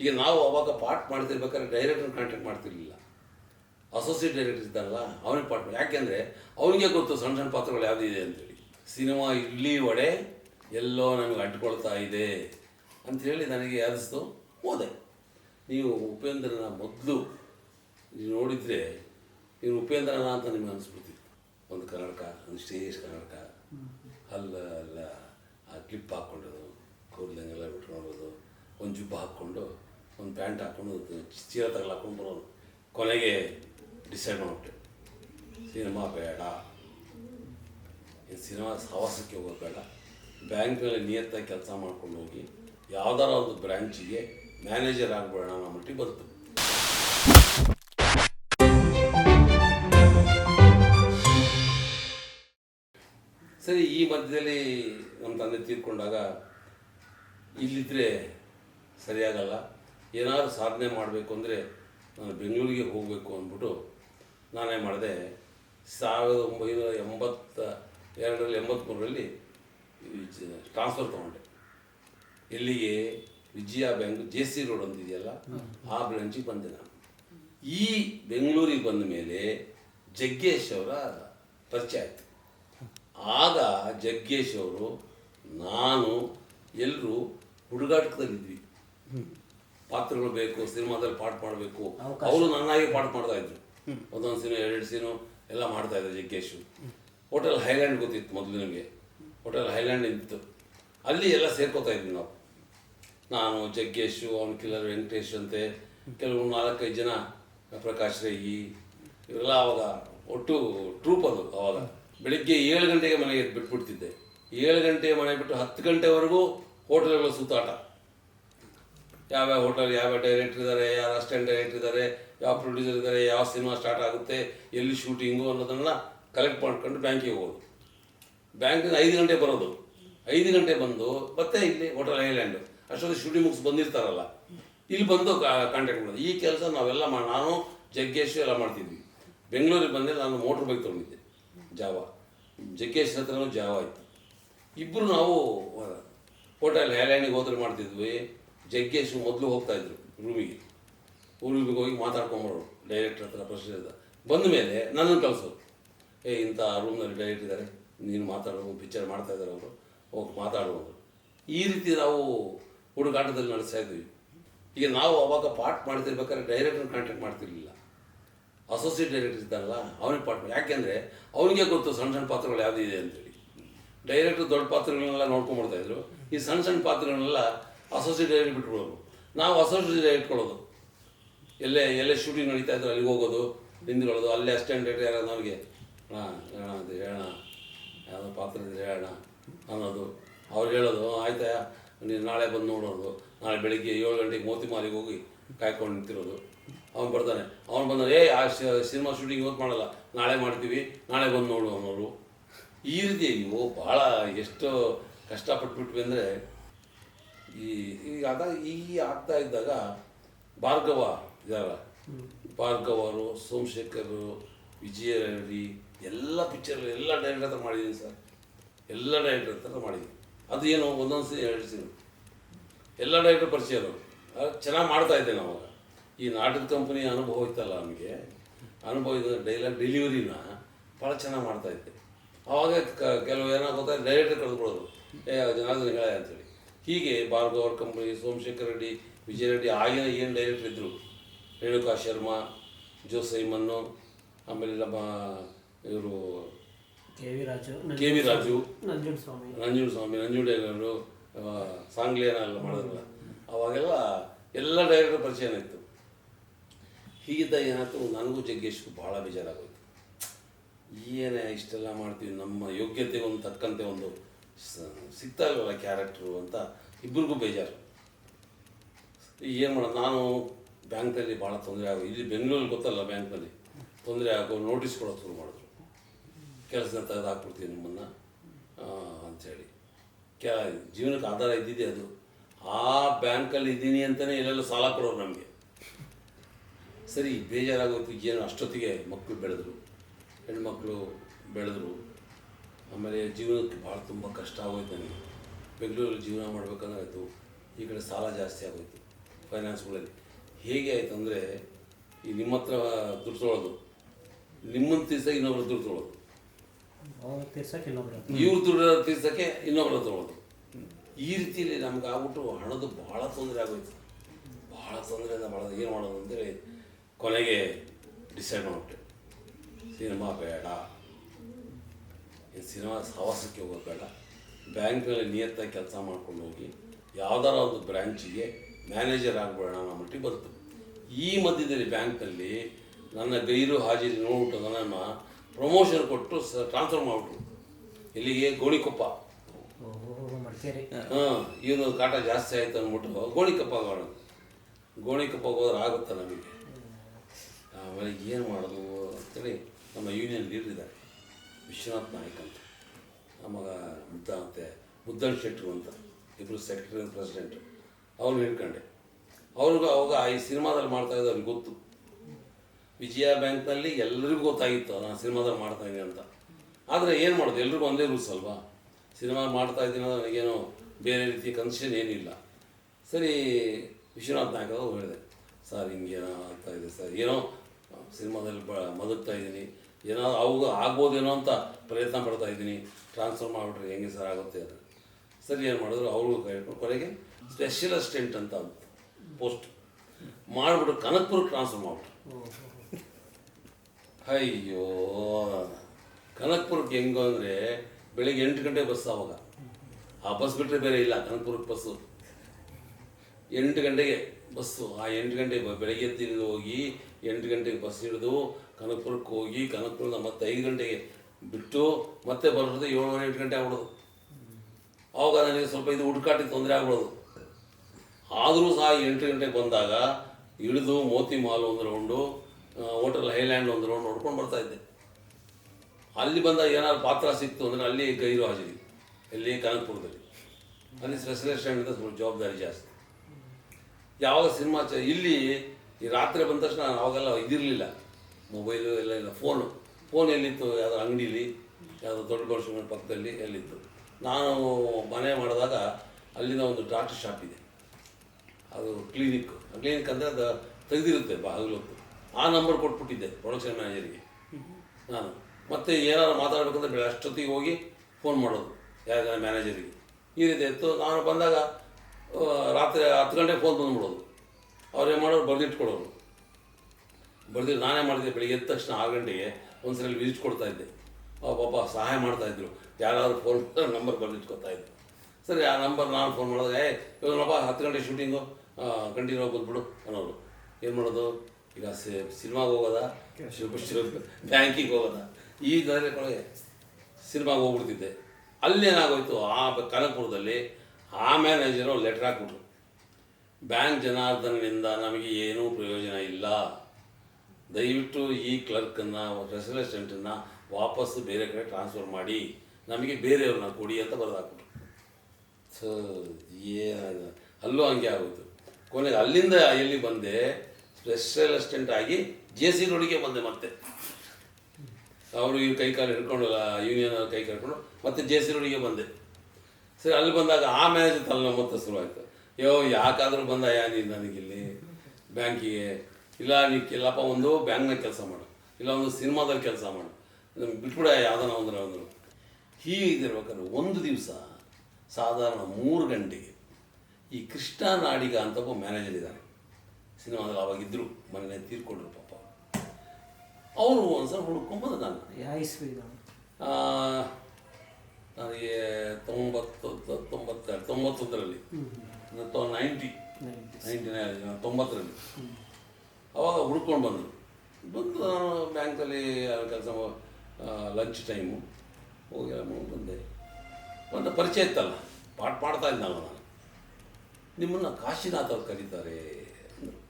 ಈಗ ನಾವು ಅವಾಗ ಪಾಠ ಮಾಡ್ತಿರ್ಬೇಕಾದ್ರೆ ಡೈರೆಕ್ಟರ್ ಕಾಂಟ್ಯಾಕ್ಟ್ ಮಾಡ್ತಿರ್ಲಿಲ್ಲ. ಅಸೋಸಿಯೇಟ್ ಡೈರೆಕ್ಟರ್ ಇದ್ದಾರಲ್ಲ, ಅವನಿಗೆ ಪಾಠ ಮಾಡಿ. ಯಾಕೆಂದರೆ ಅವನಿಗೆ ಗೊತ್ತು ಸಣ್ಣ ಸಣ್ಣ ಪಾತ್ರಗಳು ಯಾವುದಿದೆ ಅಂತೇಳಿ. ಸಿನಿಮಾ ಇಲ್ಲಿ ಒಡೆ ಎಲ್ಲೋ ನಮಗೆ ಅಂಟ್ಕೊಳ್ತಾ ಇದೆ ಅಂಥೇಳಿ ನನಗೆ ಯಾದಿಸ್ತು ಹೋದೆ. ನೀವು ಉಪೇಂದ್ರನ ಮೊದಲು ನೀವು ನೋಡಿದರೆ ನೀವು ಉಪೇಂದ್ರನ ಅಂತ ನಿಮಗೆ ಅನಿಸ್ಬಿಡ್ತಿತ್ತು. ಒಂದು ಕನ್ನಡಕ, ಒಂದು ಸ್ಟೇಜ್ ಕನ್ನಡಕ. ಅಲ್ಲ ಅಲ್ಲ. ಆ ಕ್ಲಿಪ್ ಹಾಕ್ಕೊಂಡದು ಕೂದಲಂಗೆಲ್ಲ ನೋಡೋದು ಒಂದು ಜುಬ್ಬ ಹಾಕ್ಕೊಂಡು ಒಂದು ಪ್ಯಾಂಟ್ ಹಾಕೊಂಡು ಚೀಲ ತಗಲು ಹಾಕೊಂಡು ಬರೋದು. ಕೊನೆಗೆ ಡಿಸೈಡ್ ಮಾಡಿಬಿಟ್ಟೆ. ಸಿನಿಮಾ ಬೇಡ. ಸಿನಿಮಾ ಸಹವಾಸಕ್ಕೆ ಹೋಗೋದು ಬೇಡ. ಬ್ಯಾಂಕ್ನಲ್ಲಿ ನಿಯತ್ತಾಗಿ ಕೆಲಸ ಮಾಡ್ಕೊಂಡು ಹೋಗಿ, ಯಾವ್ದಾರ ಒಂದು ಬ್ರ್ಯಾಂಚಿಗೆ ಮ್ಯಾನೇಜರ್ ಆಗ್ಬೇಡ ಅನ್ನೋ ಮಟ್ಟಿಗೆ ಬಂತು ಸರಿ, ಈ ಮಧ್ಯದಲ್ಲಿ ನಮ್ಮ ತಂದೆ ತೀರ್ಕೊಂಡಾಗ ಇಲ್ಲಿದ್ದರೆ ಸರಿಯಾಗಲ್ಲ. ಏನಾದರೂ ಸಾಧನೆ ಮಾಡಬೇಕು ಅಂದರೆ ನಾನು ಬೆಂಗಳೂರಿಗೆ ಹೋಗಬೇಕು ಅಂದ್ಬಿಟ್ಟು ನಾನೇ ಮಾಡಿದೆ. ಸಾವಿರದ ಒಂಬೈನೂರ ಎಂಬತ್ತ ಎರಡರಲ್ಲಿ ಎಂಬತ್ತ್ಮೂರರಲ್ಲಿ ಟ್ರಾನ್ಸ್ಫರ್ ತೊಗೊಂಡೆ. ಎಲ್ಲಿಗೆ? Vijaya Bank J C road ಅಂತಿದೆಯಲ್ಲ ಆ ಬ್ರಾಂಚಿಗೆ ಬಂದೆ ನಾನು. ಈ ಬೆಂಗಳೂರಿಗೆ ಬಂದ ಮೇಲೆ ಜಗ್ಗೇಶ್ ಅವರ ಪರಿಚಯ ಆಯಿತು. ಆಗ ಜಗ್ಗೇಶ್ ಅವರು ನಾನು ಎಲ್ಲರೂ ಹುಡುಗಾಟದಲ್ಲಿದ್ವಿ ಪಾತ್ರಗಳು ಬೇಕು ಸಿನಿಮಾದಲ್ಲಿ ಪಾಠ ಮಾಡಬೇಕು. ಅವರು ನನ್ನಾಗಿ ಪಾಠ ಮಾಡ್ತಾ ಇದ್ರು. ಒಂದೊಂದು ಸೀನು ಎರಡು ಸೀನು ಎಲ್ಲ ಮಾಡ್ತಾ ಇದ್ದಾರೆ ಜಗ್ಗೇಶ್. ಹೋಟೆಲ್ ಹೈಲ್ಯಾಂಡ್ ಗೊತ್ತಿತ್ತು ಮೊದಲು ನಿಮಗೆ. ಹೋಟೆಲ್ ಹೈಲ್ಯಾಂಡ್ ಇತ್ತು. ಅಲ್ಲಿ ಎಲ್ಲ ಸೇರ್ಕೋತಾ ಇದ್ವಿ ನಾವು. ನಾನು ಜಗ್ಗೇಶು ಅವನ ಕಿಲ್ಲರ್ ವೆಂಕಟೇಶ್ ಅಂತೆ. ಕೆಲವು ನಾಲ್ಕೈದು ಜನ ಪ್ರಕಾಶ್ ರೈ ಇವರೆಲ್ಲ ಅವಾಗ ಒಟ್ಟು ಟ್ರೂಪ್ ಅದು ಅವಾಗ. ಬೆಳಿಗ್ಗೆ ಏಳು ಗಂಟೆಗೆ ಮನೆಗೆ ಬಿಟ್ಬಿಡ್ತಿದ್ದೆ ಏಳು ಗಂಟೆ ಮನೆ ಬಿಟ್ಟು ಹತ್ತು ಗಂಟೆವರೆಗೂ ಹೋಟೆಲ್ಗಳ ಸುತ್ತಾಟ. ಯಾವ್ಯಾವ ಹೋಟೆಲ್ ಯಾವ ಡೈರೆಕ್ಟರ್ ಇದ್ದಾರೆ ಯಾವ ಅಸಿಸ್ಟೆಂಟ್ ಡೈರೆಕ್ಟರ್ ಇದ್ದಾರೆ ಯಾವ ಪ್ರೊಡ್ಯೂಸರ್ ಇದ್ದಾರೆ ಯಾವ ಸಿನಿಮಾ ಸ್ಟಾರ್ಟ್ ಆಗುತ್ತೆ, ಎಲ್ಲಿ ಶೂಟಿಂಗು ಅನ್ನೋದನ್ನು ಕಲೆಕ್ಟ್ ಮಾಡ್ಕೊಂಡು ಬ್ಯಾಂಕಿಗೆ ಹೋಗೋದು. ಬ್ಯಾಂಕಿಂದ ಐದು ಗಂಟೆ ಬರೋದು. ಐದು ಗಂಟೆ ಬಂದು ಮತ್ತೆ ಇಲ್ಲಿ ಹೋಟೆಲ್ ಐಲ್ಯಾಂಡ್ ಅಷ್ಟೊಂದು ಶೂಟಿಂಗ್ ಮುಗಿಸ್ ಬಂದಿರ್ತಾರಲ್ಲ. ಇಲ್ಲಿ ಬಂದು ಕಾಂಟ್ಯಾಕ್ಟ್ ಮಾಡೋದು. ಈ ಕೆಲಸ ನಾವೆಲ್ಲ ಮಾಡಿ ನಾನು, ಜಗ್ಗೇಶ್ ಎಲ್ಲ ಮಾಡ್ತಿದ್ವಿ. ಬೆಂಗಳೂರಿಗೆ ಬಂದೆ, ನಾನು ಮೋಟ್ರ್ ಬೈಕ್ ತೊಗೊಂಡಿದ್ದೆ. ಜಾವ. ಜಗ್ಗೇಶ್ ಹತ್ರನೂ ಜಾವ ಇತ್ತು ಇಬ್ಬರು ನಾವು ಹೋಟೆಲ್ ಐಲ್ಯಾಂಡಿಗೆ ಹೋದ್ರೆ ಮಾಡ್ತಿದ್ವಿ. ಜಗ್ಗೇಶ್ ಮೊದಲು ಹೋಗ್ತಾ ಇದ್ರು ರೂಮಿಗೆ ಊರಿಗೆ ಹೋಗಿ ಮಾತಾಡ್ಕೊಂಬರೋರು ಡೈರೆಕ್ಟರ್ ಹತ್ರ ಪ್ರೊಸೀಜರ್ ಬಂದ ಮೇಲೆ ನನ್ನನ್ನು ಕಳಿಸೋರು. ಏ, ಇಂಥ ರೂಮ್ನಲ್ಲಿ ಡೈರೆಕ್ಟ್ ಇದ್ದಾರೆ. ನೀನು ಮಾತಾಡೋ ಪಿಕ್ಚರ್ ಮಾಡ್ತಾ ಇದ್ದಾರೆ ಅವರು. ಹೋಗಿ ಮಾತಾಡುವವರು ಈ ರೀತಿ ನಾವು ಹುಡುಗಾಟದಲ್ಲಿ ನಡೆಸ್ತಾ ಇದ್ವಿ. ಈಗ ನಾವು ಅವಾಗ ಪಾಠ ಮಾಡ್ತಿರ್ಬೇಕಾದ್ರೆ ಡೈರೆಕ್ಟರ್ ಕಾಂಟ್ಯಾಕ್ಟ್ ಮಾಡ್ತಿರ್ಲಿಲ್ಲ. ಅಸೋಸಿಯೇಟ್ ಡೈರೆಕ್ಟರ್ ಇದ್ದಾರಲ್ಲ ಅವನಿಗೆ ಪಾಠ ಯಾಕೆಂದರೆ ಅವನಿಗೆ ಗೊತ್ತು ಸಣ್ಣ ಸಣ್ಣ ಪಾತ್ರಗಳು ಯಾವುದಿದೆ ಅಂತೇಳಿ. ಡೈರೆಕ್ಟರ್ ದೊಡ್ಡ ಪಾತ್ರಗಳನ್ನೆಲ್ಲ ನೋಡ್ಕೊಂಡ್ಬಿಡ್ತಾಯಿದ್ರು ಈ ಸಣ್ಣ ಸಣ್ಣ ಪಾತ್ರಗಳನ್ನೆಲ್ಲ ಅಸೋಸಿಯೇಟ್ ಬಿಟ್ಬಿಡೋರು ನಾವು ಅಸೋಸಿಯೇಟ್ ಇಟ್ಕೊಳ್ಳೋದು. ಎಲ್ಲೇ ಎಲ್ಲೇ ಶೂಟಿಂಗ್ ನಡೀತಾ ಇದ್ರು ಅಲ್ಲಿಗೆ ಹೋಗೋದು ನಿಂತ್ಕೊಳ್ಳೋದು ಅಲ್ಲೇ ಅಸ್ಟೆಂಟ್ ಯಾರೋ ಅವ್ರಿಗೆ ಹಾಂ, ಹೇಳೋಣ ಅಂತ ಹೇಳೋಣ. ಯಾವುದೋ ಪಾತ್ರ ಇದ್ರೆ ಹೇಳೋಣ ಅನ್ನೋದು. ಅವ್ರು ಹೇಳೋದು ಆಯ್ತಾ ನೀನು ನಾಳೆ ಬಂದು ನೋಡೋದು. ನಾಳೆ ಬೆಳಿಗ್ಗೆ ಏಳು ಗಂಟೆಗೆ ಮೋತಿ ಮಾಲಿಗೆ ಹೋಗಿ ಕಾಯ್ಕೊಂಡು ನಿಂತಿರೋದು. ಅವ್ನು ಬರ್ತಾನೆ. ಅವ್ನು ಬಂದ ಏ ಆ ಸಿನಿಮಾ ಶೂಟಿಂಗ್ ಇವತ್ತು ಮಾಡಲ್ಲ. ನಾಳೆ ಮಾಡ್ತೀವಿ, ನಾಳೆ ಬಂದು ನೋಡು ಅನ್ನೋರು. ಈ ರೀತಿ ಇವು ಭಾಳ ಎಷ್ಟು ಕಷ್ಟಪಟ್ಬಿಟ್ವಿ ಅಂದರೆ ಈ ಈಗ ಈ ಆಗ್ತಾ ಇದ್ದಾಗ ಭಾರ್ಗವ ಇದಾರ ಭಾರ್ಗವರು, ಸೋಮಶೇಖರ್ ವಿಜಯ ರವಿ ಎಲ್ಲ ಪಿಕ್ಚರ್ ಎಲ್ಲ ಡೈರೆಕ್ಟರ್ ಹತ್ರ ಮಾಡಿದ್ದೀನಿ ಸರ್. ಎಲ್ಲ ಡೈರೆಕ್ಟರ್ ಹತ್ರ ಮಾಡಿದ್ದೀನಿ ಅದು ಏನು ಒಂದೊಂದು ಸೀನ್ ಎಲ್ಲ ಡೈರೆಕ್ಟರ್ ಪರಿಚಯ ಚೆನ್ನಾಗಿ ಮಾಡ್ತಾ ಇದ್ದೆ ನಾವು ಈ ನಾಟಕ ಕಂಪನಿ ಅನುಭವ ಇತ್ತಲ್ಲ ನಮಗೆ. ಅನುಭವ ಇದ್ದ ಡೈಲಾಗ್ ಡೆಲಿವರಿನ ಭಾಳ ಚೆನ್ನಾಗಿ ಮಾಡ್ತಾ ಇದ್ದೆ. ಅವಾಗ ಕೆಲವು ಏನಾಗುತ್ತೆ ಡೈರೆಕ್ಟರ್ ಕಳೆದುಕೊಳ್ಳೋರು ಏ, ಜನಾರ್ದನ್ ಹೇಳ ಅಂತೇಳಿ ಹೀಗೆ ಭಾರ್ಗವ್ ಅವ್ರ ಕಂಪನಿ ಸೋಮಶೇಖರ್ ರೆಡ್ಡಿ ವಿಜಯ ರೆಡ್ಡಿ ಆಗಿನ ಏನು ಡೈರೆಕ್ಟರ್ ಇದ್ದರು ರೇಣುಕಾ ಶರ್ಮಾ ಜೋಸೈಮನ್ನು ಆಮೇಲೆ ನಮ್ಮ ಇವರು K V Raju K V Raju Nanjunda Swamy Nanjunda Swamy ನಂಜುಂಡೇಗೌಡರು ಸಾಂಗ್ಲಿಯನ ಎಲ್ಲ ಮಾಡಿದ್ರಲ್ಲ ಅವಾಗೆಲ್ಲ ಎಲ್ಲ ಡೈರೆಕ್ಟರ್ ಪರಿಚಯ ಇತ್ತು. ಹೀಗಿದ್ದಾಗ ಏನಾಯ್ತು? ನನಗೂ ಜಗ್ಗೇಶ್ಗೂ ಭಾಳ ಬೇಜಾರಾಗೋಯ್ತು. ಏನೇ ಇಷ್ಟೆಲ್ಲ ಮಾಡ್ತೀವಿ ನಮ್ಮ ಯೋಗ್ಯತೆ ಒಂದು ತಕ್ಕಂತೆ ಒಂದು ಸಿಗ್ತಾ ಇಲ್ವಲ್ಲ ಕ್ಯಾರೆಕ್ಟ್ರು ಅಂತ? ಇಬ್ಬರಿಗೂ ಬೇಜಾರು. ಏನು ಮಾಡೋದು? ನಾನು ಬ್ಯಾಂಕ್ನಲ್ಲಿ ಭಾಳ ತೊಂದರೆ ಆಗೋ ಇಲ್ಲಿ ಬೆಂಗಳೂರಲ್ಲಿ ಗೊತ್ತಲ್ಲ ಬ್ಯಾಂಕ್ನಲ್ಲಿ. ತೊಂದರೆ ಆಗೋ ನೋಟಿಸ್ ಕೊಡೋದು ಶುರು ಮಾಡಿದ್ರು. ಕೆಲಸ ತೆಗೆದು ಹಾಕ್ಬಿಡ್ತೀವಿ ನಿಮ್ಮನ್ನು ಅಂಥೇಳಿ ಕೆ ಜೀವನಕ್ಕೆ ಆಧಾರ ಇದ್ದಿದೆ ಅದು. ಆ ಬ್ಯಾಂಕಲ್ಲಿ ಇದ್ದೀನಿ ಅಂತಲೇ ಎಲ್ಲೆಲ್ಲ ಸಾಲ ಕೊಡೋರು ನಮಗೆ. ಸರಿ, ಬೇಜಾರಾಗೋಯ್ತು. ಏನು ಅಷ್ಟೊತ್ತಿಗೆ ಮಕ್ಕಳು ಬೆಳೆದ್ರು. ಹೆಣ್ಮಕ್ಳು ಬೆಳೆದ್ರು. ಆಮೇಲೆ ಜೀವನಕ್ಕೆ ಭಾಳ ತುಂಬ ಕಷ್ಟ ಆಗೋಯ್ತು ನನಗೆ. ಬೆಂಗಳೂರಲ್ಲಿ ಜೀವನ ಮಾಡ್ಬೇಕಂದ್ರೆ ಆಯಿತು ಈ ಕಡೆ ಸಾಲ ಜಾಸ್ತಿ ಆಗೋಯ್ತು ಫೈನಾನ್ಸ್ಗಳಲ್ಲಿ ಹೇಗೆ ಆಯ್ತು ಅಂದರೆ ಈ ನಿಮ್ಮ ಹತ್ರ ದುಡ್ಡು ತೊಳೋದು ನಿಮ್ಮನ್ನು ತೀರ್ಸಕ್ಕೆ ಇನ್ನೊಬ್ರು ದುಡ್ಡು ತೊಳೋದು. ಇವ್ರ ದುಡ್ಡು ತೀರ್ಸೋಕ್ಕೆ ಇನ್ನೊಬ್ರು ತೊಳೋದು. ಈ ರೀತಿಯಲ್ಲಿ ನಮ್ಗೆ ಆಗ್ಬಿಟ್ಟು ಹಣದ ಭಾಳ ತೊಂದರೆ ಆಗೋಯ್ತು. ಭಾಳ ತೊಂದರೆಯಿಂದ ಭಾಳ ಏನು ಮಾಡೋದು ಅಂತೇಳಿ ಕೊನೆಗೆ ಡಿಸೈಡ್ ಮಾಡಿಬಿಟ್ಟೆ. ಸಿನಿಮಾ ಬೇಡ ಸಿನಿಮಾ ಸಹವಾಸಕ್ಕೆ ಹೋಗೋದು ಬ್ಯಾಂಕ್ನಲ್ಲಿ ನಿಯತ್ತಾಗಿ ಕೆಲಸ ಮಾಡ್ಕೊಂಡು ಹೋಗಿ ಯಾವ್ದಾರ ಒಂದು ಬ್ರ್ಯಾಂಚಿಗೆ ಮ್ಯಾನೇಜರ್ ಆಗ್ಬಿಡೋಣ ಅನ್ನೋ ಮಟ್ಟಿಗೆ ಬಂತು ಈ ಮಧ್ಯದಲ್ಲಿ ಬ್ಯಾಂಕ್ನಲ್ಲಿ ನನ್ನ ಗೈರು ಹಾಜರಿ ನೋಡ್ಬಿಟ್ಟು ನನ್ನನ್ನು ಪ್ರಮೋಷನ್ ಕೊಟ್ಟು ಸ ಟ್ರಾನ್ಸ್ಫರ್ ಮಾಡಿಬಿಟ್ರು. ಇಲ್ಲಿಗೆ ಗೋಣಿಕೊಪ್ಪ. ಹಾಂ ಇವನು ಕಾಟ ಜಾಸ್ತಿ ಆಯಿತು ಅಂದ್ಬಿಟ್ಟು ಗೋಣಿಕೊಪ್ಪ ಹೋಗೋಣ. ಗೋಣಿಕೊಪ್ಪಗೆ ಹೋದ್ರೆ ಆಗುತ್ತಾ ನಮಗೆ? ಆಮೇಲೆ ಏನು ಮಾಡೋದು ಅಂತೇಳಿ ನಮ್ಮ ಯೂನಿಯನ್ ಲೀಡರ್ ಇದ್ದಾರೆ. ವಿಶ್ವನಾಥ್ ನಾಯ್ಕ್ ಅಂತ. ನಮಗ ಮುದ್ದ ಮತ್ತು ಮುದ್ದಳ್ ಶೆಟ್ರು ಅಂತ. ಇಬ್ಬರು ಸೆಕ್ರೆಟರಿ ಪ್ರೆಸಿಡೆಂಟ್ ಅವ್ರನ್ನ ಹಿಡ್ಕೊಂಡೆ. ಅವ್ರಿಗೂ ಅವಾಗ ಈ ಸಿನಿಮಾದಲ್ಲಿ ಮಾಡ್ತಾ ಇದ್ದ ಅವ್ರಿಗೆ ಗೊತ್ತು. ವಿಜಯ ಬ್ಯಾಂಕ್ನಲ್ಲಿ ಎಲ್ಲರಿಗೂ ಗೊತ್ತಾಗಿತ್ತು ನಾನು ಸಿನಿಮಾದಲ್ಲಿ ಮಾಡ್ತಾ ಇದ್ದೀನಿ ಅಂತ. ಆದರೆ ಏನು ಮಾಡೋದು? ಎಲ್ರಿಗೂ ಒಂದೇ ರೂಲ್ಸ್ ಅಲ್ವಾ? ಸಿನಿಮಾ ಮಾಡ್ತಾ ಇದ್ದೀನಿ ಅಂದರೆ ನನಗೇನು ಬೇರೆ ರೀತಿಯ ಕನ್ಸೆಷನ್ ಏನಿಲ್ಲ. ಸರಿ, ವಿಶ್ವನಾಥ್ ನಾಯಕ ಹೇಳಿದೆ, ಸರ್ ಆಗ್ತಾ ಇದೆ ಸರ್. ಏನೋ, ಸಿನಿಮಾದಲ್ಲಿ ಬ, ಬದುಕ್ತಾ ಇದ್ದೀನಿ. ಏನೋ ಅವಾಗ ಆಗ್ಬೋದೇನೋ ಅಂತ ಪ್ರಯತ್ನ ಪಡ್ತಾ ಇದ್ದೀನಿ. ಟ್ರಾನ್ಸ್ಫರ್ ಮಾಡಿಬಿಟ್ರೆ ಹೆಂಗೆ ಸರ್ ಆಗುತ್ತೆ ಅಂತ. ಸರಿ, ಏನು ಮಾಡಿದ್ರು? ಅವರು ಕೇಳ್ಕೊಂಡು ಕೊನೆಗೆ ಸ್ಪೆಷಲ್ ಅಸಿಸ್ಟೆಂಟ್ ಅಂತ ಪೋಸ್ಟ್ ಮಾಡಿಬಿಟ್ಟು ಕನಕ್ಪುರ ಟ್ರಾನ್ಸ್ಫರ್ ಮಾಡಿಬಿಟ್ರು. ಅಯ್ಯೋ ಕನಕ್ಪುರಕ್ಕೆ ಹೆಂಗೋ ಅಂದರೆ ಬೆಳಿಗ್ಗೆ ಎಂಟು ಗಂಟೆ ಬಸ್ ಆವಾಗ ಆ ಬಸ್ ಬಿಟ್ಟರೆ ಬೇರೆ ಇಲ್ಲ ಕನಕ್ಪುರಕ್ಕೆ ಬಸ್ಸು ಎಂಟು ಗಂಟೆಗೆ ಬಸ್ಸು ಆ ಎಂಟು ಗಂಟೆಗೆ ಬೆಳಗ್ಗೆ ತಿಂದು ಹೋಗಿ ಎಂಟು ಗಂಟೆಗೆ ಬಸ್ ಹಿಡಿದು ಕನಕಪುರಕ್ಕೆ ಹೋಗಿ ಕನಕ್ಪುರದ ಮತ್ತೆ ಐದು ಗಂಟೆಗೆ ಬಿಟ್ಟು ಮತ್ತೆ ಬರೋದು ಏಳುವರೆ ಎಂಟು ಗಂಟೆ ಆಗ್ಬಿಡೋದು. ಆವಾಗ ನನಗೆ ಸ್ವಲ್ಪ ಇದು ಹುಡುಕಾಟಿಗೆ ತೊಂದರೆ ಆಗ್ಬಿಡೋದು. ಆದರೂ ಸಹ ಎಂಟು ಗಂಟೆಗೆ ಬಂದಾಗ ಇಳಿದು ಮೋತಿ ಮಾಲ್ ಒಂದು ರೌಂಡು ಹೋಟೆಲ್ ಹೈಲ್ಯಾಂಡ್ ಒಂದು ರೌಂಡ್ ನೋಡ್ಕೊಂಡು ಬರ್ತಾ ಇದ್ದೆ. ಅಲ್ಲಿ ಬಂದಾಗ ಏನಾದ್ರು ಪಾತ್ರ ಸಿಕ್ತು ಅಂದರೆ ಅಲ್ಲಿ ಗೈರು ಹಾಜರಿ. ಇಲ್ಲಿ ಕನಕಪುರದಲ್ಲಿ. ಅಲ್ಲಿ ಸ್ಪೆಷಲಿಸ್ಟ್ ಸ್ವಲ್ಪ ಜವಾಬ್ದಾರಿ ಜಾಸ್ತಿ. ಯಾವಾಗ ಸಿನಿಮಾ ಚ ಇಲ್ಲಿ ಈ ರಾತ್ರಿ ಬಂದ ತಕ್ಷಣ ಅವಾಗೆಲ್ಲ ಇದಿರಲಿಲ್ಲ. ಮೊಬೈಲು ಎಲ್ಲ ಇಲ್ಲ. ಫೋನು ಫೋನ್ ಎಲ್ಲಿತ್ತು? ಯಾವುದೋ ಅಂಗಡೀಲಿ, ಯಾವುದೋ ದೊಡ್ಡ ಗೋಲ್ಡ್ ಪಕ್ಕದಲ್ಲಿ ಎಲ್ಲಿತ್ತು? ನಾನು ಮನೆ ಮಾಡಿದಾಗ ಅಲ್ಲಿನ ಒಂದು ಡಾಕ್ಟರ್ ಶಾಪ್ ಇದೆ. ಅದು ಕ್ಲಿನಿಕ್ ಕ್ಲಿನಿಕ್ ಅಂದರೆ ಅದು ತೆಗೆದಿರುತ್ತೆ ಬಾಗಿಲೊತ್ತು ಆ ನಂಬರ್ ಕೊಟ್ಬಿಟ್ಟಿದ್ದೆ ಪ್ರೊಡಕ್ಷನ್ ಮ್ಯಾನೇಜರಿಗೆ ನಾನು. ಮತ್ತೆ ಏನಾದ್ರು ಮಾತಾಡಬೇಕಂದ್ರೆ ಬೆಳೆ ಅಷ್ಟೊತ್ತಿಗೆ ಹೋಗಿ ಫೋನ್ ಮಾಡೋದು ಯಾರ ಮ್ಯಾನೇಜರಿಗೆ ಈ ರೀತಿ ಇತ್ತು. ನಾನು ಬಂದಾಗ ರಾತ್ರಿ ಹತ್ತು ಗಂಟೆಗೆ ಫೋನ್ ಬಂದ್ಬಿಡೋದು ಅವ್ರು ಏನು ಮಾಡೋರು ಬರೆದಿಟ್ಕೊಡೋರು. ಬರೆದಿಟ್ಟು ನಾನೇ ಮಾಡಿದೆ, ಬೆಳಿಗ್ಗೆ ಎದ್ದ ತಕ್ಷಣ ಆರು ಗಂಟೆಗೆ ಒಂದ್ಸಲ ವಿಸಿಟ್ ಕೊಡ್ತಾ ಇದ್ದೆ. ಪಾಪ ಸಹಾಯ ಮಾಡ್ತಾಯಿದ್ರು ಯಾರಾದರೂ ಫೋನ್ ನಂಬರ್ ಬರೆದಿಟ್ಕೊತಾ ಇದ್ದೆ ಸರಿ, ಆ ನಂಬರ್ ನಾನು ಫೋನ್ ಮಾಡಿದ್ರೆ ಏ ಇವನಪ್ಪ ಹತ್ತು ಗಂಟೆ ಶೂಟಿಂಗು ಕಂಟಿನ್ಯೂ ಬಂದ್ಬಿಡು, ಅನ್ನೋರು. ಏನು ಮಾಡೋದು? ಈಗ ಸಿನಿಮಾಗೆ ಹೋಗೋದಾ? ಬ್ಯಾಂಕಿಗೆ ಹೋಗೋದಾ? ಈ ಕೊಳಗೆ ಸಿನಿಮಾಗೆ ಹೋಗ್ಬಿಡ್ತಿದ್ದೆ. ಅಲ್ಲೇನಾಗೋಯ್ತು? ಆ ಕನಕಪುರದಲ್ಲಿ ಆ ಮ್ಯಾನೇಜರು ಲೆಟ್ರ್ ಹಾಕ್ಬಿಟ್ರು. ಬ್ಯಾಂಕ್ ಜನಾರ್ದನನಿಂದ ನಮಗೆ ಏನೂ ಪ್ರಯೋಜನ ಇಲ್ಲ. ದಯವಿಟ್ಟು ಈ ಕ್ಲರ್ಕನ್ನು ಸ್ಪೆಷಲ್ ಅಸಿಸ್ಟೆಂಟನ್ನು ವಾಪಸ್ಸು ಬೇರೆ ಕಡೆ ಟ್ರಾನ್ಸ್ಫರ್ ಮಾಡಿ, ನಮಗೆ ಬೇರೆಯವ್ರನ್ನ ಕೊಡಿ ಅಂತ ಬರೆದಾಕ್ಬಿಟ್ರು. ಸೊ ಏ, ಅಲ್ಲೂ ಹಂಗೆ ಆಗೋದು ಕೊನೆಗೆ ಅಲ್ಲಿಂದ ಎಲ್ಲಿ ಬಂದೆ, ಸ್ಪೆಷಲ್ ಅಸಿಸ್ಟೆಂಟ್ ಆಗಿ ಜೆ ಸಿ ರೋಡಿಗೆ ಬಂದೆ ಮತ್ತೆ. ಅವರು ಇವ್ರು ಕೈ ಕಾಲು ಹಿಡ್ಕೊಂಡು ಯೂನಿಯನ್ ಅವ್ರ ಕೈ ಹಿಡ್ಕೊಂಡು ಮತ್ತೆ ಜೆ ಸಿ ರೋಡಿಗೆ ಬಂದೆ. ಸರಿ, ಅಲ್ಲಿ ಬಂದಾಗ ಆ ಮ್ಯಾನೇಜರ್ ತಲೆನೋವು ಮತ್ತೆ ಶುರುವಾಯ್ತು. ಯೋ ಯಾಕಾದರೂ ಬಂದ ಯಾ ನೀನು ನನಗಿಲ್ಲಿ? ಬ್ಯಾಂಕಿಗೆ. ಇಲ್ಲ ನೀ ಕೆಲಪ್ಪ ಒಂದು ಬ್ಯಾಂಕ್ನಾಗ ಕೆಲಸ ಮಾಡು. ಇಲ್ಲ ಒಂದು ಸಿನಿಮಾದಲ್ಲಿ ಕೆಲಸ ಮಾಡು. ನಮ್ಗೆ ಬಿಟ್ಬಿಡ ಯಾವ್ದಾನ ಅಂದ್ರೆ ಅಂದರು ಹೀಗಿರ್ಬೇಕಾದ್ರೆ ಒಂದು ದಿವಸ ಸಾಧಾರಣ ಮೂರು ಗಂಟೆಗೆ ಈ ಕೃಷ್ಣ ನಾಡಿಗ ಅಂತ ಒಬ್ಬ ಮ್ಯಾನೇಜರ್ ಇದ್ದಾನೆ ಸಿನಿಮಾದಲ್ಲಿ ಅವಾಗಿದ್ದರು ಮನೆ ತೀರ್ಕೊಂಡ್ರು ಪಾಪ. ಅವರು ಒಂದ್ಸಲ ಹುಡ್ಕೊಂಬಂದ ನಾನು ನನಗೆ ತೊಂಬತ್ತು ತೊಂಬತ್ತ ತೊಂಬತ್ತೊಂದರಲ್ಲಿ. ನೈಂಟಿ ನೈಂಟಿ ನೈನ್ ತೊಂಬತ್ತರಲ್ಲಿ. ಅವಾಗ ಹುಡ್ಕೊಂಡು ಬಂದರು. ಬಂದು ನಾನು ಬ್ಯಾಂಕಲ್ಲಿ ಕೆಲಸ ಲಂಚ್ ಟೈಮು ಹೋಗಿ ಬಂದೆ. ಒಂದು ಪರಿಚಯ ಇತ್ತಲ್ಲ. ಪಾಠ ಪಾಡ್ತಾ ಇದ್ದಲ್ಲ ನಾನು. ನಿಮ್ಮನ್ನು ಕಾಶಿನಾಥ್ ಅವ್ರು ಕರೀತಾರೆ ಅಂದರು.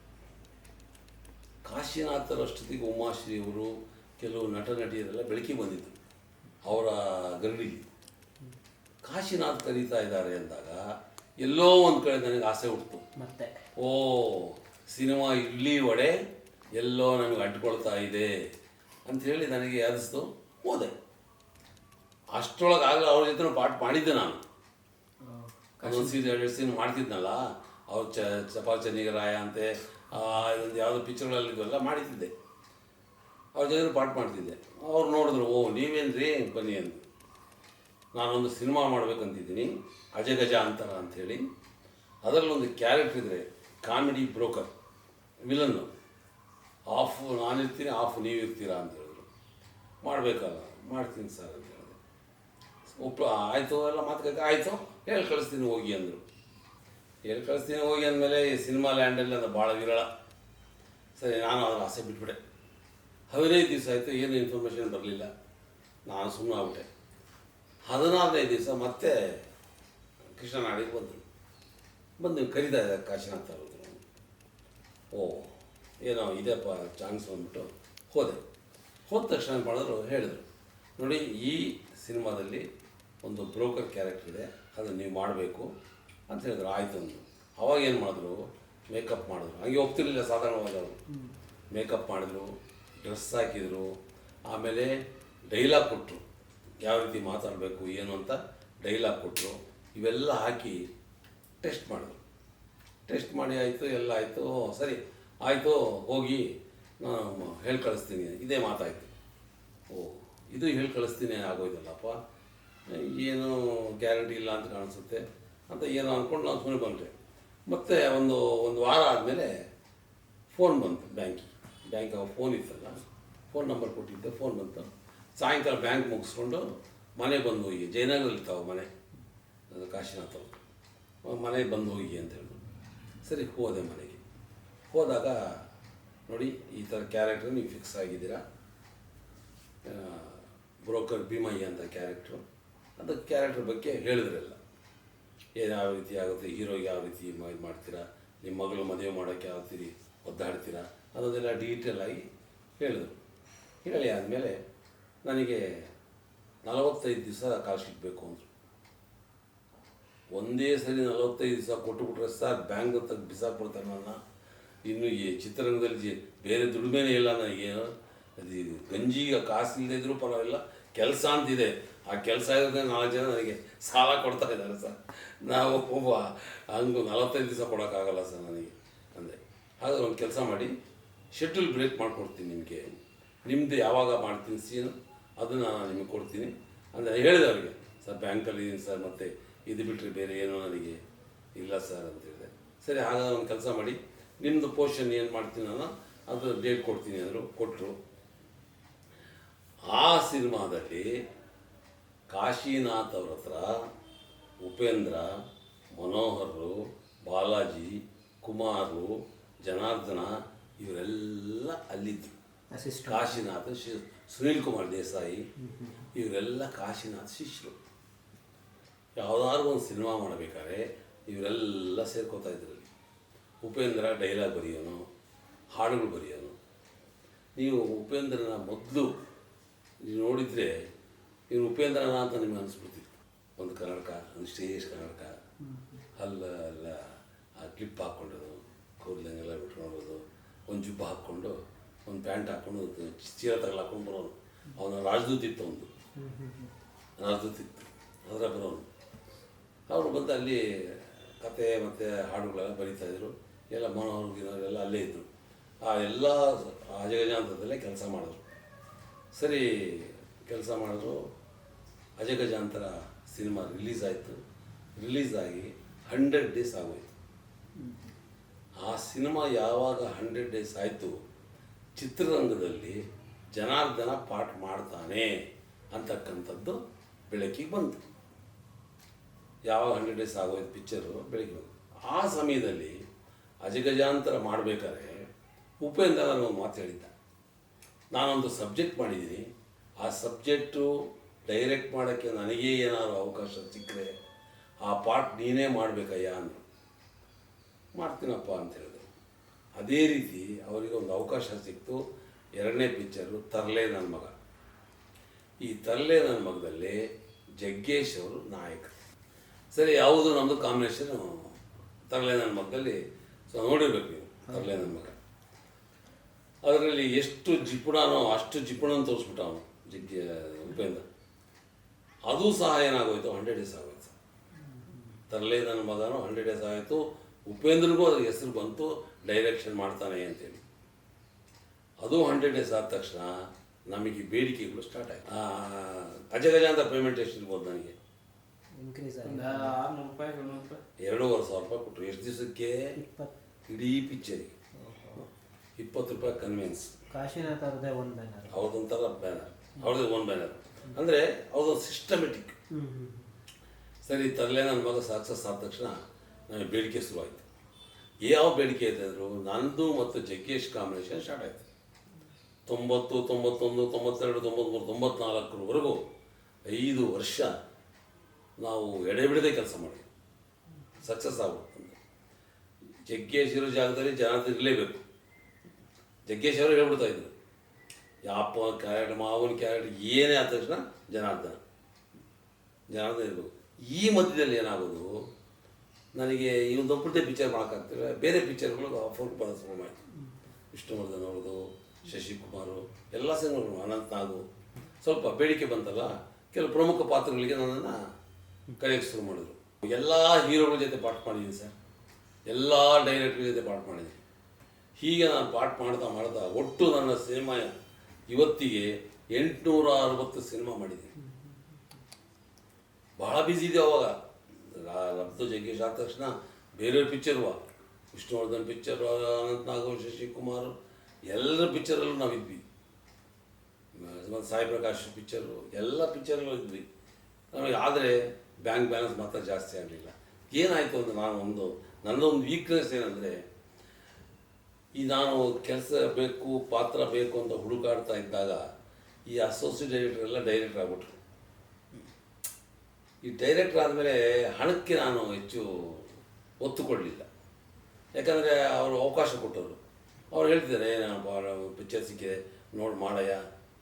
ಕಾಶಿನಾಥರಷ್ಟೊತ್ತಿಗೆ ಉಮಾಶ್ರೀ ಅವರು ಕೆಲವು ನಟ ನಟಿಯರೆಲ್ಲ ಬೆಳಕಿ ಬಂದಿದ್ದರು ಅವರ ಗರಡಿಗೆ. ಕಾಶಿನಾಥ್ ಕರೀತಾ ಇದ್ದಾರೆ ಅಂದಾಗ ಎಲ್ಲೋ ಒಂದು ಕಡೆ ನನಗೆ ಆಸೆ ಹುಟ್ಟಿತು ಮತ್ತೆ? ಓ ಸಿನಿಮಾ ಇಲ್ಲಿ ಒಡೆ ಎಲ್ಲೋ ನನಗೆ ಅಡ್ಕೊಳ್ತಾ ಇದೆ ಅಂಥೇಳಿ ನನಗೆ ಅನಿಸ್ತು ಹೋದೆ. ಅಷ್ಟರೊಳಗೆ ಆಗಲೇ ಅವ್ರ ಜೊತೆ ಪಾಠ ಮಾಡಿದ್ದೆ ನಾನು. ಅದೊಂದು ಸೀನ್ ಎರಡು ಸೀನ್ ಮಾಡ್ತಿದ್ನಲ್ಲ ಅವ್ರು ಚ ಚಪಾಲ್ ರಾಯ ಅಂತೆ ಇದೊಂದು ಯಾವುದೋ ಪಿಕ್ಚರ್ಗಳಲ್ಲಿ ಇದೆಲ್ಲ ಮಾಡಿದ್ದೆ. ಅವ್ರ ಜೊತೆ ಪಾಠ ಮಾಡ್ತಿದ್ದೆ. ಅವ್ರು ನೋಡಿದ್ರು ಓ ನೀವೇನ್ರಿ? ಬನ್ನಿ ಅಂತ ನಾನೊಂದು ಸಿನಿಮಾ ಮಾಡಬೇಕಂತಿದ್ದೀನಿ, ಅಜಗಜ ಅಂತರ ಅಂಥೇಳಿ. ಅದರಲ್ಲೊಂದು ಕ್ಯಾರೆಕ್ಟರ್ ಇದ್ದರೆ ಕಾಮಿಡಿ ಬ್ರೋಕರ್ ವಿಲನ್ನು ಆಫ್ ನಾನಿರ್ತೀನಿ ಆಫ್ ನೀವು ಇರ್ತೀರಾ ಅಂತ ಹೇಳಿದ್ರು ಮಾಡಬೇಕಲ್ಲ, ಮಾಡ್ತೀನಿ ಸರ್ ಅಂತ ಹೇಳಿದೆ ಒಪ್ಪ, ಆಯಿತು, ಎಲ್ಲ ಮಾತುಕತೆ, ಆಯಿತು, ಹೇಳಿ ಕಳಿಸ್ತೀನಿ, ಹೋಗಿ ಅಂದರು. ಹೇಳಿ ಕಳಿಸ್ತೀನಿ, ಹೋಗಿ ಅಂದಮೇಲೆ ಈ ಸಿನಿಮಾ ಲ್ಯಾಂಡಲ್ಲಿ ಅದು ಭಾಳ ವಿರಳ. ಸರಿ, ನಾನು ಅದರ ಆಸೆ ಬಿಟ್ಬಿಟ್ಟೆ. ಹದಿನೈದು ದಿವಸ ಆಯಿತು, ಏನು ಇನ್ಫಾರ್ಮೇಷನ್ ಬರಲಿಲ್ಲ. ನಾನು ಸುಮ್ಮನೆ ಆಗ್ಬಿಟ್ಟೆ ಹದಿನಾರನೇ ದಿವಸ ಮತ್ತೆ ಕೃಷ್ಣನಾಡಿಗೆ ಬಂದರು. ಬಂದು ಕರೀತಾ ಇದ್ದಾರೆ? ಕಾಶಿನಾಥ ಅವರು ಓ ಏನೋ ಇದೆಪ್ಪ ಚಾನ್ಸ್ ಬಂದ್ಬಿಟ್ಟು ಹೋದೆ. ಹೋದ ತಕ್ಷಣ ಮಾಡಿದ್ರು ಹೇಳಿದರು ನೋಡಿ ಈ ಸಿನಿಮಾದಲ್ಲಿ ಒಂದು ಬ್ರೋಕರ್ ಕ್ಯಾರೆಕ್ಟರ್ ಇದೆ ಅದನ್ನು ನೀವು ಮಾಡಬೇಕು ಅಂತ ಹೇಳಿದ್ರು. ಆಯಿತು ಅಂದರು. ಅವಾಗ ಏನು ಮಾಡಿದ್ರು? ಮೇಕಪ್ ಮಾಡಿದ್ರು. ಹಂಗೆ ಹೋಗ್ತಿರ್ಲಿಲ್ಲ ಸಾಧಾರಣವಾಗಿ ಅವರು. ಮೇಕಪ್ ಮಾಡಿದ್ರು ಡ್ರೆಸ್ ಹಾಕಿದರು ಆಮೇಲೆ ಡೈಲಾಗ್ ಕೊಟ್ಟರು ಯಾವ ರೀತಿ ಮಾತಾಡಬೇಕು ಏನು ಅಂತ ಡೈಲಾಗ್ ಕೊಟ್ಟರು ಇವೆಲ್ಲ ಹಾಕಿ ಟೆಸ್ಟ್ ಮಾಡಿದ್ರು. ಟೆಸ್ಟ್ ಮಾಡಿ ಆಯಿತು, ಎಲ್ಲ ಆಯಿತು ಸರಿ, ಆಯಿತು, ಹೋಗಿ ಹೇಳಿ ಕಳಿಸ್ತೀನಿ, ಇದೇ ಮಾತಾಯಿತು. ಓ, ಇದು ಹೇಳಿ ಕಳಿಸ್ತೀನಿ ಆಗೋಯ್ತಲ್ಲಪ್ಪ? ಏನು ಗ್ಯಾರಂಟಿ ಇಲ್ಲ ಅಂತ ಕಾಣಿಸುತ್ತೆ ಅಂತ ಏನೋ ಅಂದ್ಕೊಂಡು ನಾನು ಸುಮ್ಮನೆ ಬಂದೆ. ಮತ್ತೆ ಒಂದು ಒಂದು ವಾರ ಆದಮೇಲೆ ಫೋನ್ ಬಂತು, ಬ್ಯಾಂಕಿಗೆ. ಬ್ಯಾಂಕ್ ಫೋನ್ ಇತ್ತಲ್ಲ ಫೋನ್ ನಂಬರ್ ಕೊಟ್ಟಿದ್ದೆ ಫೋನ್ ಬಂತು. ಸಾಯಂಕಾಲ ಬ್ಯಾಂಕ್ ಮುಗಿಸ್ಕೊಂಡು ಮನೆ ಬಂದು ಹೋಗಿ ಜಯನಗರಲ್ಲಿ ತಾವು ಮನೆ ಕಾಶಿನಾಥ್ ಮನೆಗೆ ಬಂದು ಹೋಗಿ ಅಂತ ಹೇಳಿದ್ರು ಸರಿ, ಹೋದೆ ಮನೆಗೆ. ಹೋದಾಗ ನೋಡಿ, ಈ ಥರ ಕ್ಯಾರೆಕ್ಟರ್ ನೀವು ಫಿಕ್ಸ್ ಆಗಿದ್ದೀರಾ? ಬ್ರೋಕರ್ ಭೀಮಯ್ಯ ಅಂತ ಕ್ಯಾರೆಕ್ಟ್ರು ಅದು ಕ್ಯಾರೆಕ್ಟ್ರ್ ಬಗ್ಗೆ ಹೇಳಿದ್ರಲ್ಲ. ಏನು ಯಾವ ರೀತಿ ಆಗುತ್ತೆ ಹೀರೋಗೆ ಯಾವ ರೀತಿ ಇದು ಮಾಡ್ತೀರಾ? ನಿಮ್ಮ ಮಗಳು ಮದುವೆ ಮಾಡೋಕ್ಕೆ ಯಾವ ರೀತಿ ಒದ್ದಾಡ್ತೀರಾ? ಅನ್ನೋದೆಲ್ಲ ಡೀಟೇಲ್ ಆಗಿ ಹೇಳಿದರು. ಹೇಳಿ ಆದಮೇಲೆ ನನಗೆ ನಲವತ್ತೈದು ದಿವಸ ಕಾಲು ಸಿಗಬೇಕು ಬೇಕು ಅಂದರು. ಒಂದೇ ಸರಿ ನಲವತ್ತೈದು ದಿವಸ ಕೊಟ್ಟುಬಿಟ್ರೆ ಸರ್ ಬ್ಯಾಂಕ್ ತೆಗೆದು ಬಿಸಾಕ್ಬಿಡ್ತಾರೆ ನನ್ನ. ಇನ್ನು ಈ ಚಿತ್ರರಂಗದಲ್ಲಿ ಬೇರೆ ದುಡಿಮೆನೇ ಇಲ್ಲ ನನಗೆ. ಅದು ಗಂಜಿಗೆ ಕಾಸು ಇಲ್ಲದೆ ಇದ್ರೂ ಪರವಾಗಿಲ್ಲ, ಕೆಲಸ ಅಂತಿದೆ. ಆ ಕೆಲಸ ಇರೋದೇ ನಾಲ್ಕು ಜನ ನನಗೆ ಸಾಲ ಕೊಡ್ತಾ ಇದ್ದಾರೆ ಸರ್. ನಾವು ಒಬ್ಬ ಹಂಗು ನಲವತ್ತೈದು ದಿವಸ ಕೊಡೋಕ್ಕಾಗಲ್ಲ ಸರ್ ನನಗೆ. ಅಂದರೆ ಹಾಗಾದ್ರೆ ಒಂದು ಕೆಲಸ ಮಾಡಿ, ಶೆಡ್ಯೂಲ್ ಬ್ರೇಕ್ ಮಾಡಿಕೊಡ್ತೀನಿ ನಿಮಗೆ. ನಿಮ್ಮದು ಯಾವಾಗ ಮಾಡ್ತೀನಿ ಸೀನು? ಅದನ್ನು ನಾನು ನಿಮಗೆ ಕೊಡ್ತೀನಿ. ಅಂದರೆ ಹೇಳಿದೆ ಅವರಿಗೆ, ಸರ್, ಬ್ಯಾಂಕಲ್ಲಿ ಇದ್ದೀನಿ ಸರ್, ಮತ್ತೆ ಇದು ಬಿಟ್ಟರೆ ಬೇರೆ ಏನೋ ನನಗೆ ಇಲ್ಲ ಸರ್ ಅಂತ ಹೇಳಿದೆ. ಸರಿ, ಹಾಗಾದ್ರೆ ಒಂದು ಕೆಲಸ ಮಾಡಿ. ನಿಮ್ಮದು ಪೋರ್ಷನ್ ಏನು ಮಾಡ್ತೀನಿ ನಾನು ಅದು ಡೇಟ್ ಕೊಡ್ತೀನಿ ಅಂದರು ಕೊಟ್ಟರು ಆ ಸಿನಿಮಾದಲ್ಲಿ ಕಾಶಿನಾಥ್ ಅವ್ರ ಹತ್ರ ಉಪೇಂದ್ರ ಮನೋಹರು ಬಾಲಾಜಿ, ಕುಮಾರು, ಜನಾರ್ದನ, ಇವರೆಲ್ಲ ಅಲ್ಲಿದ್ದರು ಕಾಶಿನಾಥ್ ಶಿ ಸುನೀಲ್ ಕುಮಾರ್ ದೇಸಾಯಿ ಇವರೆಲ್ಲ ಕಾಶಿನಾಥ್ ಶಿಷ್ಯರು. ಯಾವುದಾದ್ರು ಒಂದು ಸಿನಿಮಾ ಮಾಡಬೇಕಾದ್ರೆ ಇವರೆಲ್ಲ ಸೇರ್ಕೋತಾ ಇದ್ರಲ್ಲಿ ಉಪೇಂದ್ರ ಡೈಲಾಗ್ ಬರೆಯೋನು ಹಾಡುಗಳು ಬರೆಯೋನು. ನೀವು ಉಪೇಂದ್ರನ ಮೊದಲು ನೀವು ನೋಡಿದರೆ ಇವ್ರು ಉಪೇಂದ್ರನ ಅಂತ ನಿಮ್ಗೆ ಅನಿಸ್ಬಿಡ್ತಿತ್ತು. ಒಂದು ಕನ್ನಡಕ ಒಂದು ಸ್ಟೇಜ್ ಕನ್ನಡಕ. ಅಲ್ಲ ಅಲ್ಲ ಆ ಕ್ಲಿಪ್ ಹಾಕ್ಕೊಂಡೋದು ಕೂದಲಂಗೆಲ್ಲ ನೋಡೋದು ಒಂದು ಜುಬ್ಬ ಹಾಕ್ಕೊಂಡು ಒಂದು ಪ್ಯಾಂಟ್ ಹಾಕೊಂಡು ಚೀರ ತಗಲು ಹಾಕೊಂಡು ಬರೋನು. ಅವನ ರಾಜದೂತ್ ಇತ್ತು ಒಂದು. ರಾಜದೂತ್ ಇತ್ತು. ಅದರ ಬರೋನು. ಅವರು ಬಂದು ಅಲ್ಲಿ ಕತೆ ಮತ್ತು ಹಾಡುಗಳೆಲ್ಲ ಬರೀತಾಯಿದ್ರು ಎಲ್ಲ ಮನೋಹರ್ ಗಿನೋಹರ್ ಎಲ್ಲ ಅಲ್ಲೇ ಇದ್ದರು ಆ ಎಲ್ಲ ಅಜಗಜಾಂತರದಲ್ಲೇ ಕೆಲಸ ಮಾಡಿದ್ರು. ಸರಿ, ಕೆಲಸ ಮಾಡಿದ್ರು. ಅಜಗಜಾಂತರ ಸಿನಿಮಾ ರಿಲೀಸ್ ಆಯಿತು. ರಿಲೀಸ್ ಆಗಿ ಹಂಡ್ರೆಡ್ ಡೇಸ್ ಆಗೋಯ್ತು. ಆ ಸಿನಿಮಾ ಯಾವಾಗ ಹಂಡ್ರೆಡ್ ಡೇಸ್ ಆಯಿತು ಚಿತ್ರರಂಗದಲ್ಲಿ ಜನಾರ್ದನ ಪಾಠ ಮಾಡ್ತಾನೆ ಅಂತಕ್ಕಂಥದ್ದು ಬೆಳಕಿಗೆ ಬಂತು. ಯಾವಾಗ ಹಂಡ್ರೆಡ್ ಡೇಸ್ ಆಗೋಯ್ತು ಪಿಕ್ಚರು ಬೆಳಗ್ಗೆ ಬಂತು. ಆ ಸಮಯದಲ್ಲಿ ಅಜಗಜಾಂತರ ಮಾಡಬೇಕಾದ್ರೆ ಉಪೇಂದ್ರ ನನಗೊಂದು ಮಾತು ಹೇಳಿದ್ದ. ನಾನೊಂದು ಸಬ್ಜೆಕ್ಟ್ ಮಾಡಿದ್ದೀನಿ. ಆ ಸಬ್ಜೆಕ್ಟು ಡೈರೆಕ್ಟ್ ಮಾಡೋಕ್ಕೆ ನನಗೇ ಏನಾದರೂ ಅವಕಾಶ ಸಿಕ್ಕರೆ ಆ ಪಾಠ ನೀನೇ ಮಾಡಬೇಕಯ್ಯ ಅಂದರು. ಮಾಡ್ತೀನಪ್ಪ ಅಂತ ಹೇಳಿದ್ರು ಅದೇ ರೀತಿ ಅವರಿಗೆ ಒಂದು ಅವಕಾಶ ಸಿಕ್ತು. ಎರಡನೇ ಪಿಕ್ಚರು ತರಲೆ ನನ್ನ ಮಗ. ಈ ತರಲೆ ನನ್ನ ಮಗದಲ್ಲಿ ಜಗ್ಗೇಶ್ ಅವರು ನಾಯಕ. ಸರಿ, ಯಾವುದು ನಮ್ಮದು ಕಾಂಬಿನೇಷನು ತರಲೆ ನನ್ನ ಮಗದಲ್ಲಿ, ಸೊ ನೋಡಿರ್ಬೇಕು ನೀವು, ತರಲೆ ನನ್ನ ಮಗ. ಅದರಲ್ಲಿ ಎಷ್ಟು ಜಿಪುಣನೋ ಅಷ್ಟು ಜಿಪುಣ ತೋರಿಸ್ಬಿಟ್ಟ ಅವನು, ಜಗ್ಗಿ, ಉಪೇಂದ್ರ. ಅದು ಸಹ ಏನಾಗೋಯ್ತು? ಹಂಡ್ರೆಡ್ ಡೇಸ್ ಆಗೋಯ್ತು. ತರಲೆ ನನ್ನ ಮಗನೂ ಹಂಡ್ರೆಡ್ ಡೇಸ್ ಆಯಿತು. ಉಪೇಂದ್ರನಿಗೂ ಅದ್ರ ಹೆಸರು ಬಂತು. ಡೈರೆಕ್ಷನ್ ಮಾಡ್ತಾನೆ ಅಂತೇಳಿ. ಅದು ಹಂಡ್ರೆಡ್ ಡೇಸ್ ಆದ ತಕ್ಷಣ ನಮಗೆ ಬೇಡಿಕೆಗಳು ಸ್ಟಾರ್ಟ್ ಆಯಿತು. ಆ, ಅಜಗಜ ಅಂತ ಪೇಮೆಂಟ್ ಎಷ್ಟು ಇರ್ಬೋದು ನನಗೆ? ಎರಡೂವರೆ ಸಾವಿರ ರೂಪಾಯಿ ಕೊಟ್ಟರು. ಎಷ್ಟು ದಿವಸಕ್ಕೆ? ಇಪ್ಪತ್ತು. ಇಡೀ ಪಿಕ್ಚರಿಗೆ ಇಪ್ಪತ್ತು ರೂಪಾಯಿ ಕನ್ವಿನ್ಸ್ ಕಾಶಿನಾಥ್ ಅವ್ರದ್ದೇ ಒಂದು ಬ್ಯಾನರ್ ಅವ್ರದ್ದೊಂಥರ ಬ್ಯಾನರ್ ಅವ್ರದ್ದು ಒಂದು ಬ್ಯಾನರ್ ಅಂದರೆ ಅವ್ರದ್ದು ಸಿಸ್ಟಮೆಟಿಕ್ ಸರಿ ತರಲೇ ನನ್ನ ಮಗ ಸಕ್ಸಸ್ ಆದ ತಕ್ಷಣ ನನಗೆ ಬೇಡಿಕೆ ಶುರುವಾಯಿತು. ಯಾವ ಬೇಡಿಕೆ ಇದ್ದರು ನಂದು ಮತ್ತು ಜಗ್ಗೇಶ್ ಕಾಂಬಿನೇಷನ್ ಸ್ಟಾರ್ಟ್ ಆಯಿತು. ತೊಂಬತ್ತು, ತೊಂಬತ್ತೊಂದು, ತೊಂಬತ್ತೆರಡು ತೊಂಬತ್ತ್ಮೂರು ತೊಂಬತ್ನಾಲ್ಕರವರೆಗೂ ಐದು ವರ್ಷ ನಾವು ಎಡೆಬಿಡದೆ ಕೆಲಸ ಮಾಡಿ ಸಕ್ಸಸ್ ಆಗ್ಬಿಡ್ತು ಜಗ್ಗೇಶ್ ಇರೋ ಜಾಗದಲ್ಲಿ ಜನಾರ್ದನ್ ಇರಲೇಬೇಕು. ಜಗ್ಗೇಶ್ ಅವರು ಹೇಳ್ಬಿಡ್ತಾ ಇದ್ರು. ಯಾಪ, ಕ್ಯಾರೆಟ್, ಮಾವನ ಕ್ಯಾರೆಟ್, ಏನೇ ಆದ ತಕ್ಷಣ ಜನಾರ್ದನ ಜನಾರ್ದನ ಇರಬೇಕು. ಈ ಮಧ್ಯದಲ್ಲಿ ಏನಾಗೋದು? ನನಗೆ ಇವನು ದೊಡ್ಡದೇ ಒಬ್ಬರದೇ ಪಿಕ್ಚರ್ ಮಾಡೋಕ್ಕಾಗ್ತಿಲ್ಲ. ಬೇರೆ ಪಿಕ್ಚರ್ಗಳು ಆಫರ್ ಬರೋದು ಶುರು ಮಾಡಿತು ವಿಷ್ಣುವರ್ಧನ್ ಅವ್ರದ್ದು, ಶಶಿಕುಮಾರು, ಎಲ್ಲ ಸಿನಿಮಾಗಳು, ಅನಂತ್ ನಾಗು. ಸ್ವಲ್ಪ ಬೇಡಿಕೆ ಬಂತಲ್ಲ, ಕೆಲವು ಪ್ರಮುಖ ಪಾತ್ರಗಳಿಗೆ ನನ್ನನ್ನು ಕರೆಯೋಕ್ಕೆ ಶುರು ಮಾಡಿದ್ರು. ಎಲ್ಲ ಹೀರೋಗಳ ಜೊತೆ ಪಾಠ ಮಾಡಿದ್ದೀನಿ ಸರ್. ಎಲ್ಲ ಡೈರೆಕ್ಟರ್ ಜೊತೆ ಪಾಠ ಮಾಡಿದ್ದೀನಿ. ಹೀಗೆ ನಾನು ಪಾಠ ಮಾಡ್ತಾ ಮಾಡ್ತಾ ಒಟ್ಟು ನನ್ನ ಸಿನಿಮಾ ಇವತ್ತಿಗೆ ಎಂಟುನೂರ ಅರವತ್ತು ಸಿನಿಮಾ ಮಾಡಿದ್ದೀನಿ. ಭಾಳ ಬ್ಯುಸಿ ಇದೆ ಅವಾಗ. ರಫ್ತು ಜಗ್ಗೇಶ್ ಆದ ತಕ್ಷಣ ಬೇರೆ ಪಿಕ್ಚರ್ವ ವಿಷ್ಣುವರ್ಧನ್ ಪಿಕ್ಚರ್ ಅನಂತ್ ನಾಗವ್ ಶಶಿಕುಮಾರ್, ಎಲ್ಲರ ಪಿಕ್ಚರಲ್ಲೂ ನಾವಿದ್ವಿ ಸಾಯಿ ಪ್ರಕಾಶ್ ಪಿಕ್ಚರು ಎಲ್ಲ ಪಿಕ್ಚರ್ಗಳು ಇದ್ವಿ. ನಮಗೆ ಆದರೆ ಬ್ಯಾಂಕ್ ಬ್ಯಾಲೆನ್ಸ್ ಮಾತ್ರ ಜಾಸ್ತಿ ಆಗಲಿಲ್ಲ. ಏನಾಯಿತು ಅಂದರೆ ನಾನು ಒಂದು ನನ್ನದೊಂದು ವೀಕ್ನೆಸ್ ಏನಂದರೆ, ಈ ನಾನು ಕೆಲಸ ಬೇಕು, ಪಾತ್ರ ಬೇಕು ಅಂತ ಹುಡುಕಾಡ್ತಾ ಇದ್ದಾಗ ಈ ಅಸೋಸಿಯೇಟ್ ಡೈರೆಕ್ಟರ್ ಎಲ್ಲ ಡೈರೆಕ್ಟರ್ ಆಗ್ಬಿಟ್ರು. ಈ ಡೈರೆಕ್ಟರ್ ಆದಮೇಲೆ ಹಣಕ್ಕೆ ನಾನು ಹೆಚ್ಚು ಒತ್ತು ಕೊಡಲಿಲ್ಲ ಯಾಕಂದರೆ ಅವರು ಅವಕಾಶ ಕೊಟ್ಟರು ಅವ್ರು ಹೇಳ್ತಿದ್ದಾರೆ ನಾನು ಪಿಕ್ಚರ್ ಸಿಕ್ಕಿದೆ, ನೋಡಿ ಮಾಡಯ್ಯ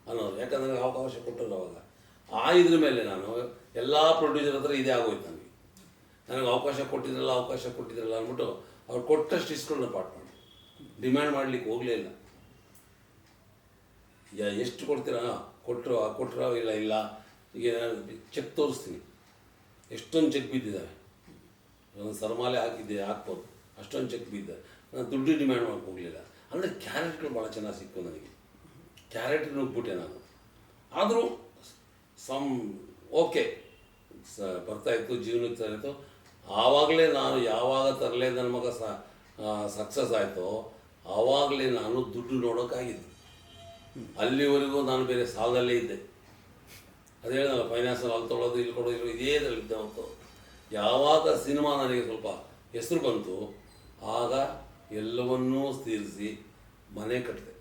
ಅನ್ನೋರು ಯಾಕಂದರೆ ಅವಕಾಶ ಕೊಟ್ಟರು ಅವಾಗ. ಆ ಇದ್ರ ಮೇಲೆ ನಾನು ಎಲ್ಲ ಪ್ರೊಡ್ಯೂಸರ್ ಹತ್ರ ಇದೇ ಆಗೋಯ್ತು ನನಗೆ. ನನಗೆ ಅವಕಾಶ ಕೊಟ್ಟಿದ್ರಲ್ಲ ಅವಕಾಶ ಕೊಟ್ಟಿದ್ರಲ್ಲ ಅಂದ್ಬಿಟ್ಟು ಅವ್ರು ಕೊಟ್ಟಷ್ಟು ಇಸ್ಕೊಂಡು ಪಾಠ ಮಾಡಿ ಡಿಮ್ಯಾಂಡ್ ಮಾಡಲಿಕ್ಕೆ ಹೋಗಲೇ ಇಲ್ಲ. ಎಷ್ಟು ಕೊಡ್ತೀರಾ? ಕೊಟ್ಟರು ಕೊಟ್ಟರು ಇಲ್ಲ ಇಲ್ಲ. ಈಗ ಚೆಕ್ ತೋರಿಸ್ತೀನಿ. ಎಷ್ಟೊಂದು ಚೆಕ್ ಬಿದ್ದಿದ್ದಾವೆ? ಒಂದು ಸರಮಾಲೆ ಹಾಕಿದ್ದೆ, ಹಾಕ್ಬೋದು. ಅಷ್ಟೊಂದು ಚೆಕ್ ಬಿದ್ದ ನಾನು ದುಡ್ಡು ಡಿಮ್ಯಾಂಡ್ ಮಾಡ್ಕೊಂಡಿಲ್ಲ ಹೋಗಲಿಲ್ಲ ಅಂದರೆ ಕ್ಯಾರೆಟ್ಗಳು ಭಾಳ ಚೆನ್ನಾಗಿ ಸಿಕ್ಕು ನನಗೆ. ಕ್ಯಾರೆಟ್ ನುಗ್ಬಿಟ್ಟೆ ನಾನು. ಆದರೂ ಸಮ್ ಓಕೆ ಸ ಬರ್ತಾಯಿತ್ತು ಜೀವನಕ್ಕೆ ತರಿತು ಆವಾಗಲೇ ನಾನು ಯಾವಾಗ ತರಲೇ ನನ್ನ ಮಗ ಸ ಸಕ್ಸಸ್ ಆಯಿತೋ, ಆವಾಗಲೇ ನಾನು ದುಡ್ಡು ನೋಡೋಕ್ಕಾಗಿದ್ದು. ಅಲ್ಲಿವರೆಗೂ ನಾನು ಬೇರೆ ಸಾಲದಲ್ಲೇ ಇದ್ದೆ. ಅದೇ ಹೇಳಿದಲ್ಲ ಫೈನಾನ್ಸಲ್ಲಿ ಅಲ್ಲಿ ತೊಳೋದು, ಇಲ್ಲಿ ಕೊಡೋದು, ಇಲ್ಲಿ ಇದೇ ಇದ್ದೆ ಹೊತ್ತು. ಯಾವಾಗ ಸಿನಿಮಾ ನನಗೆ ಸ್ವಲ್ಪ ಹೆಸರು ಬಂತು, ಆಗ ಎಲ್ಲವನ್ನೂ ತೀರಿಸಿ ಮನೆ ಕಟ್ಟಿದೆ